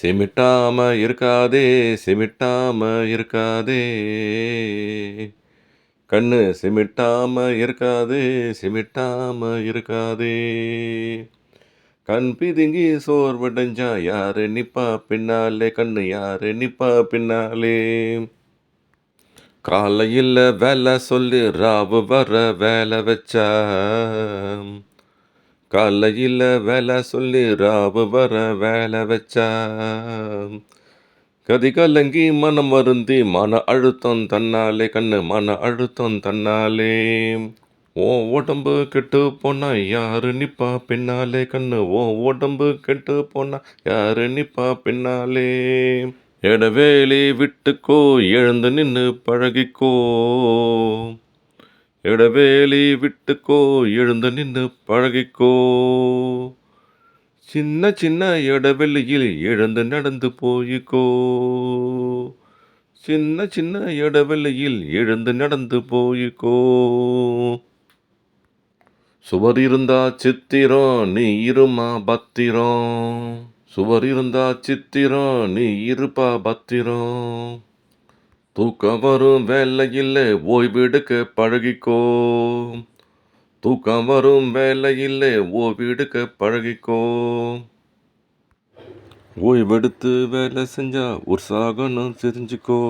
சிமிட்டாம இருக்காதே சிமிட்டாம இருக்காதே. கண்ணு சிமிட்டாம இருக்காதே சிமிட்டாம இருக்காதே. கண் பிதுங்கி சோர்வடைஞ்சா யாரு நிப்பா பின்னாலே? கண்ணு யாரு நிப்பா பின்னாலே? காலையில் வேலை சொல்லி ராவு வர வேலை வச்சா. காலையில் வேலை சொல்லி ராவு வர வேலை வச்சா. கதி கலங்கி மனம் வருந்தி மன அழுத்தம் தன்னாலே கண்ணு மன அழுத்தம் தன்னாலே. ஓ உடம்பு கெட்டு போனா யாரு நிப்பா பின்னாலே கண்ணு ஓ உடம்பு கெட்டு போனா யாரு நிப்பா பின்னாலே. எடவேலி விட்டுக்கோ எழுந்து நின்று பழகிக்கோ. இடவேலி விட்டுக்கோ எழுந்து நின்று பழகிக்கோ. சின்ன சின்ன இடவெளியில் எழுந்து நடந்து போயிக்கோ. சின்ன சின்ன இடவெளியில் எழுந்து நடந்து போயிக்கோ. சுவர் இருந்தா சித்திரம் நீ இருமா பத்திரம். சுவர் இருந்தா சித்திரம் நீ இருப்பா பத்திரம். தூக்கம் வரும் வேலையில் ஓய்வெடுக்க பழகிக்கோ. தூக்கம் வரும் வேலையில் ஓய்வெடுக்க பழகிக்கோ. ஓய்வெடுத்து வேலை செஞ்சா உற்சாகம்னு தெரிஞ்சுக்கோ.